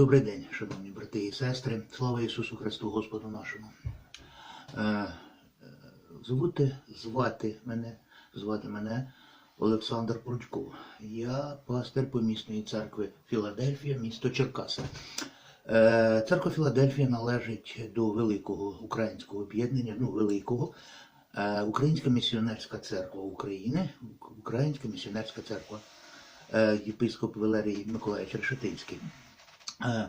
Добрий день, шановні брати і сестри. Слава Ісусу Христу Господу нашому. Е, е, звути, звати мене, звати мене Олександр Прудько. Я пастир помісної церкви Філадельфія, місто Черкаси. Е, Церква Філадельфія належить до великого українського об'єднання, ну великого. Українська місіонерська церква України, Українська місіонерська церква, єпископ Валерій Миколаївич Решетинський. Е,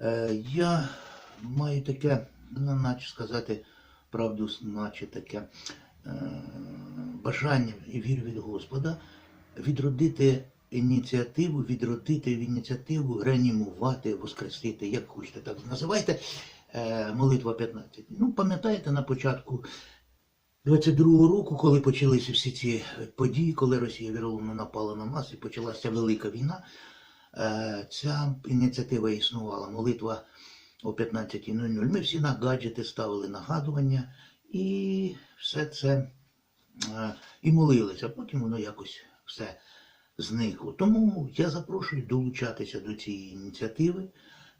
е, Я маю таке, ну, наче сказати правду, наче таке е, бажання і вірю від Господа відродити ініціативу, відродити ініціативу, реанімувати, воскресити, як хочете так називайте, молитва 15. Ну, пам'ятаєте, на початку 22-го року, коли почалися всі ці події, коли Росія віроломно напала на нас і почалася велика війна, ця ініціатива існувала, молитва о 15.00. Ми всі на гаджети ставили нагадування і все це е, і молилися. Потім воно якось все зникло. Тому я запрошую долучатися до цієї ініціативи.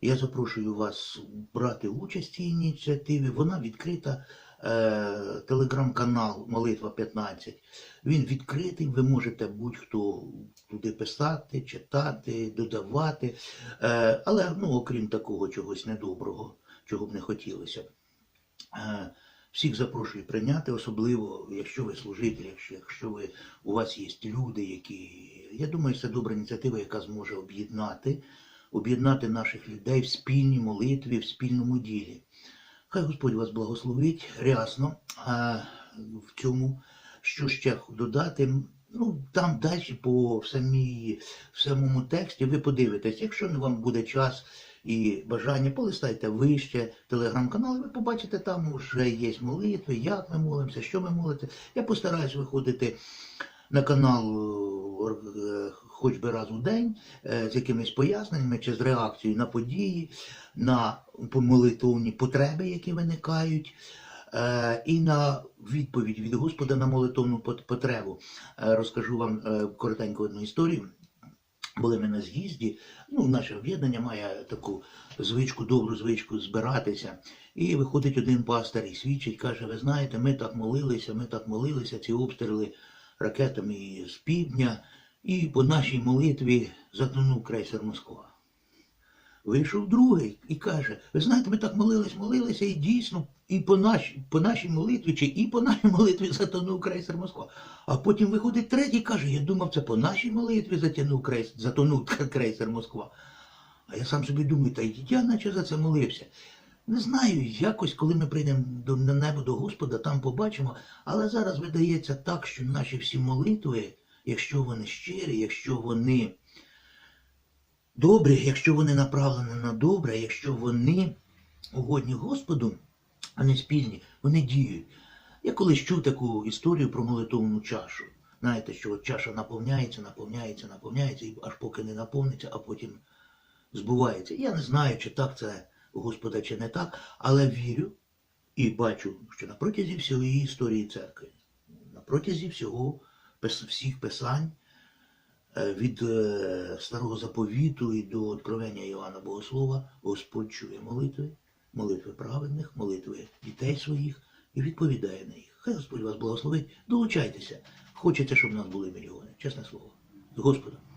Я запрошую вас брати участь в цій ініціативі. Вона відкрита. Е, Телеграм-канал Молитва 15. Він відкритий, ви можете будь-хто туди писати, читати, додавати. Е, Але ну, окрім такого чогось недоброго, чого б не хотілося. Е, Всіх запрошую прийняти, особливо, якщо ви служитель, якщо, якщо ви, у вас є люди, які. Я думаю, це добра ініціатива, яка зможе об'єднати, об'єднати наших людей в спільній молитві, в спільному ділі. Хай Господь вас благословить рясно. А в цьому, що ще додати, ну там далі по самій, в самому тексті ви подивитесь, якщо вам буде час і бажання, полистайте вище телеграм-канал, ви побачите, там вже є молитви, як ми молимося, що ми молимося. Я постараюсь виходити на канал е, хоч би раз у день е, з якимись поясненнями чи з реакцією на події, на молитовні потреби, які виникають. е, І на відповідь від Господа на молитовну пот- потребу Е, розкажу вам е, коротеньку одну історію. Були ми на з'їзді, ну, наше об'єднання має таку звичку, добру звичку збиратися. І виходить один пастор і свідчить, каже: ви знаєте, ми так молилися, ми так молилися, ці обстріли ракетами з півдня, і по нашій молитві затонув крейсер Москва. Вийшов другий і каже: ви знаєте, ми так молились, молилися, і дійсно, і по нашій, по нашій молитві, чи і по нашій молитві затонув крейсер Москва. А потім виходить третій і каже, я думав, це по нашій молитві затягнув крейсер, затонув крейсер Москва. А я сам собі думаю, та й я наче за це молився. Не знаю, якось, коли ми прийдемо до, на небо до Господа, там побачимо. Але зараз видається так, що наші всі молитви, якщо вони щирі, якщо вони добрі, якщо вони направлені на добре, якщо вони угодні Господу, а не спільні, вони діють. Я колись чув таку історію про молитовну чашу. Знаєте, що от чаша наповняється, наповняється, наповняється, і аж поки не наповниться, а потім збувається. Я не знаю, чи так це Господа, чи не так, але вірю і бачу, що на протязі всієї історії церкви, на протязі всього всіх писань, е, від е, старого заповіту і до откровення Іоанна Богослова, Господь чує молитви, молитви праведних, молитви дітей своїх і відповідає на їх. Хай Господь вас благословить, долучайтеся. Хочеться, щоб в нас були мільйони. Чесне слово. З Господом.